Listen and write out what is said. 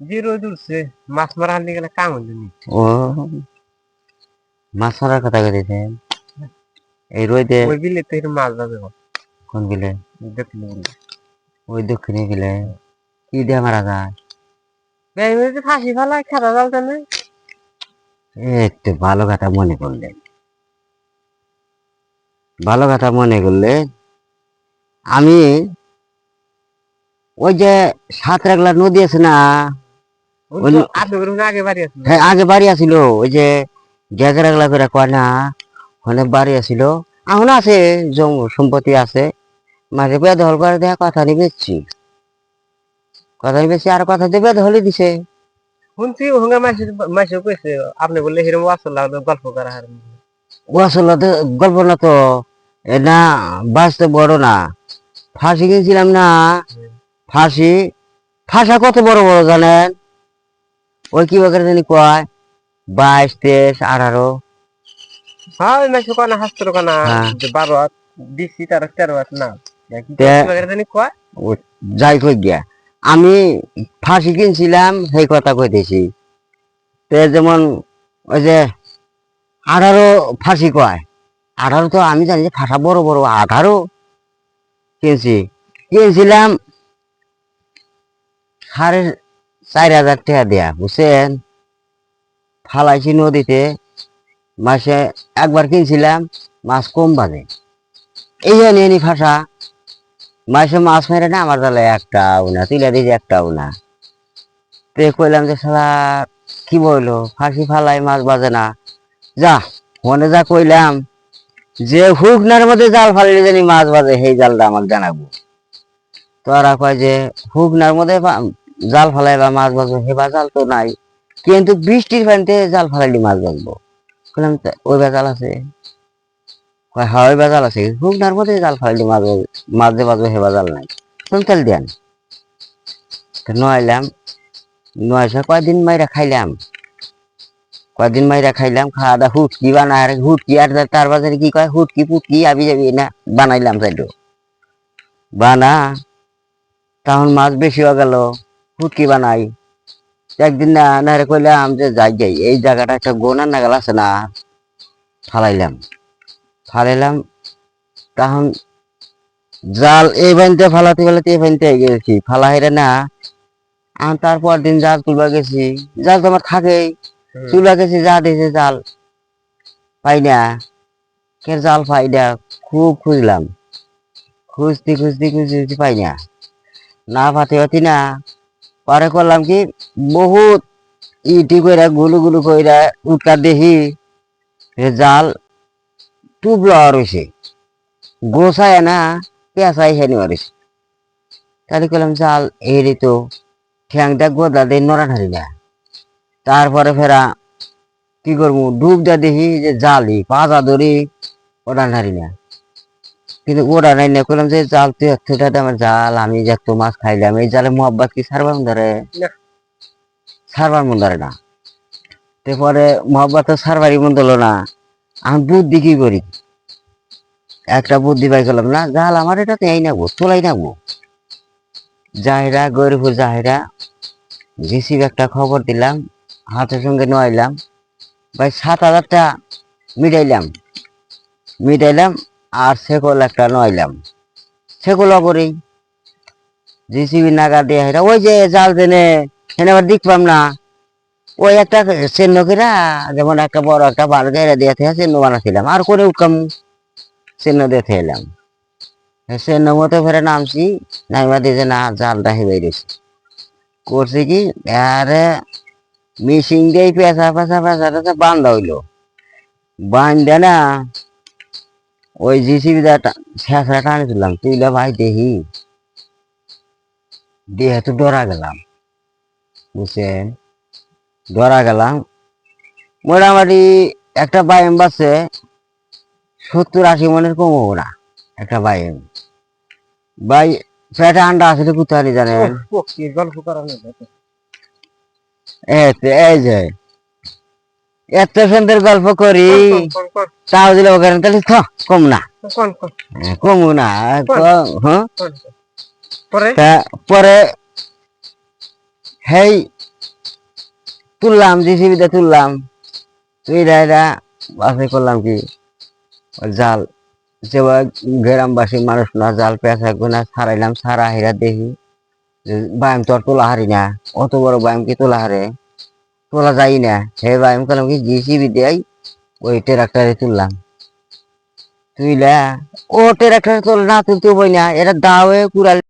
যে রোদ উঠছে মাছ মারা হান্দি গেলে কাম হইল ও মাছ মারার কথা কইতেছেন? এই রোদে ওই বিলে তো এরকম মাছ যাবে কোন বিলে? ওই দক্ষিণে বিলে। কি দিয়ে মারা যায়? ফাঁসি ফেলা খেলা যাবে না এই একটু ভালো কথা মনে করলেন ভালো কথা মনে করলে আমি ওই যে সাত সাতরাগলা নদী আছে না হ্যাঁ আগে বাড়ি আছিল ওই যে গেগরাগলা করে কয় না ওখানে বাড়ি আছিল এখন আছে জম- সম্পত্তি আছে। মাঝে বেদহল করে দেখা কথা নিয়ে বেচছি। কথা নিয়ে বেচছি আর কথা দিয়ে দিছে। শুনছি হুঙ্গা মাসে মাসে কইছে আপনি বললে হিরম আসল লাগতো গল্প করা হার আসলে তো গল্প না তো এ না বাঁচতে বড় না। ফাঁসি কিনছিলাম না ফাঁসি ফাঁসা কত বড় বড় জানেন? ওই কি বাকের জানি কয়? বাইশ তেইশ আঠারো। হ্যাঁ ওই মাসে কানা হাসতো কানা। বারো হাত দিচ্ছি তেরো তেরো হাত না। যাই কই গিয়া। আমি ফাঁসি কিনছিলাম সেই কথা কইতেছি। তে যেমন ওই যে আঠারো ফাঁসি কয়। আঠারো তো আমি জানি যে ফাঁসা বড় বড় আঠারো কিনছি। কিনছিলাম সাড়ে চার হাজার টাকা দেয়া বুঝছেন ফালাইছি নদীতে মাসে একবার কিনছিলাম, মাছ কম বাজে। এই জন্য এনি ফাঁসা মাসে মাছ মেরে না আমার তাহলে একটাও না তুলে দিয়েছে একটাও না তে কইলাম যে সালা কি বলল ফাঁসি ফালাই মাছ বাজে না। যা, মনে যা কইলাম, যে হুকনার মধ্যে জাল ফালিলে জানি মাছ বাজে, সেই জালটা আমাকে জানাব। তোরা কয় যে হুকনার মধ্যে জাল ফালাই বা মাছ বাজবে হেবা জাল তো নাই। কিন্তু বৃষ্টির পানিতে জাল ফালাইলি মাছ বাজবো কইলাম, তা, ওই বেজাল আছে? কয় হ্যাঁ বেজাল আছে। হুকনার মধ্যে জাল ফালাইলি মাছ মাছ যে বাজবে হেবা জাল নাই। তুমি তেল দেন। নয়লাম নয়শো কয়দিন মাইরা খাইলাম। কয়দিন মাইরা খাইলাম, খাওয়া দাওয়া, হুটকি বানায় হুটকি আর তার বাজারে কি কয়, হুটকি, পুটকি, আবি যাবি না, বানাইলাম সাইডো বানা, তখন মাছ বেশি হয়ে গেল। হুটকি বানাই। একদিন না না কইলাম যে যাই যাই এই জায়গাটা একটা গোনার নাগাল আছে না ফালাইলাম। ফালাইলাম তখন জাল এই বানতে ফালাতে ফালাতে এই বানতে গেছি। ফালা না আর তারপর দিন জাল তুলবা গেছি। জাল তো আমার থাকেই। তুলা গেছি যা দিয়েছে জাল। পাই না কে জাল পাই না খুব খুঁজলাম। খুঁজতে খুঁজতে খুঁজতে খুঁজতে পাই না। না পাতে পাতি না পরে করলাম কি? বহুত ইটি কইরা, গুলু গুলু কইরা উটকা দেখি জাল টুবলা রয়েছে গোসায় না পেঁচাই হেনি মারিছে। তাহলে করলাম জাল এরি তো ঠ্যাংটা গোদা দিয়ে নড়া ঠারি না। তারপরে ফেরা, কি করব? ডুব দা দেখি যে জালি, পাজা ধরি, ওটা ঠারি না। কিন্তু ওরা নাই না করলাম যে জাল তুই একটা আমার জাল আমি যে একটু মাছ খাইলাম এই জালে মোহাব্বত কি সারবার মন ধরে? সারবার মন ধরে না। তারপরে মোহাব্বত তো সারবারই মন ধরলো না। আমি বুদ্ধি কি করি? একটা বুদ্ধি পাই গেলাম না জাল আমার এটা এই নাকবো তোলাই নাকবো জাহেরা গরিপুর জাহেরা জিসিবি একটা খবর দিলাম হাতের সঙ্গে নয়লাম ভাই সাত হাজারটা মিটাইলাম। মিটাইলাম আর সেকল একটা নয়লাম সেকল করেই জিসিবি নাগা দিয়ে হেরা, ওই যে জাল দেনে এনে আবার দেখলাম না। ওই একটা চেন্নকেরা যেমন একটা বড় একটা বারো জায়গা দিয়ে থেকে চিহ্ন বানাছিলাম, আর করে উঠলাম চিহ্ন দিয়ে এলাম চিহ্ন মতো ফেরে নামছি, নাইমা দিয়ে না, জালটা হেবে গেছে করছে কি, আরে মিশিং দিয়ে পেঁচা পেঁচা পেঁচা পেঁচা বান্ধা হইল। বান্ধে না ওই জিসিবি শেষরা টানে তুললাম তুইলে ভাই দেহে তো ডরা গেলাম বুঝছেন? ডরা গেলাম। মোটামুটি একটা বাইম বাসে সত্তর আশি মনের কমবো না একটা বাইম বাই পেটে আন্ডা আসলে কোথায় জানেন? এই যে। এত সুন্দর গল্প করি। তাও দিলে ওখানে তাহলে থ, কম না। হ্যাঁ, কম না হ্যাঁ? পরে? হেই তুললাম জিসিবিতে তুললাম। তুই এটা বাসে করলাম কি? জাল যে গ্রামবাসী মানুষ না জাল পেঁচা গোনা সারাইলাম সারা হেরা দেখি। বায়াম তো আর তোলা হারি না অত বড় বায়াম কি তোলা হারে? তোলা যাই না। হে আমি করলাম কি জিসিবি দেয় ওই ট্রাক্টরে তুললাম। তুইলা, ও ট্রাক্টরে তোল না তুলতে বই না। এটা দাওয়ে কুড়াল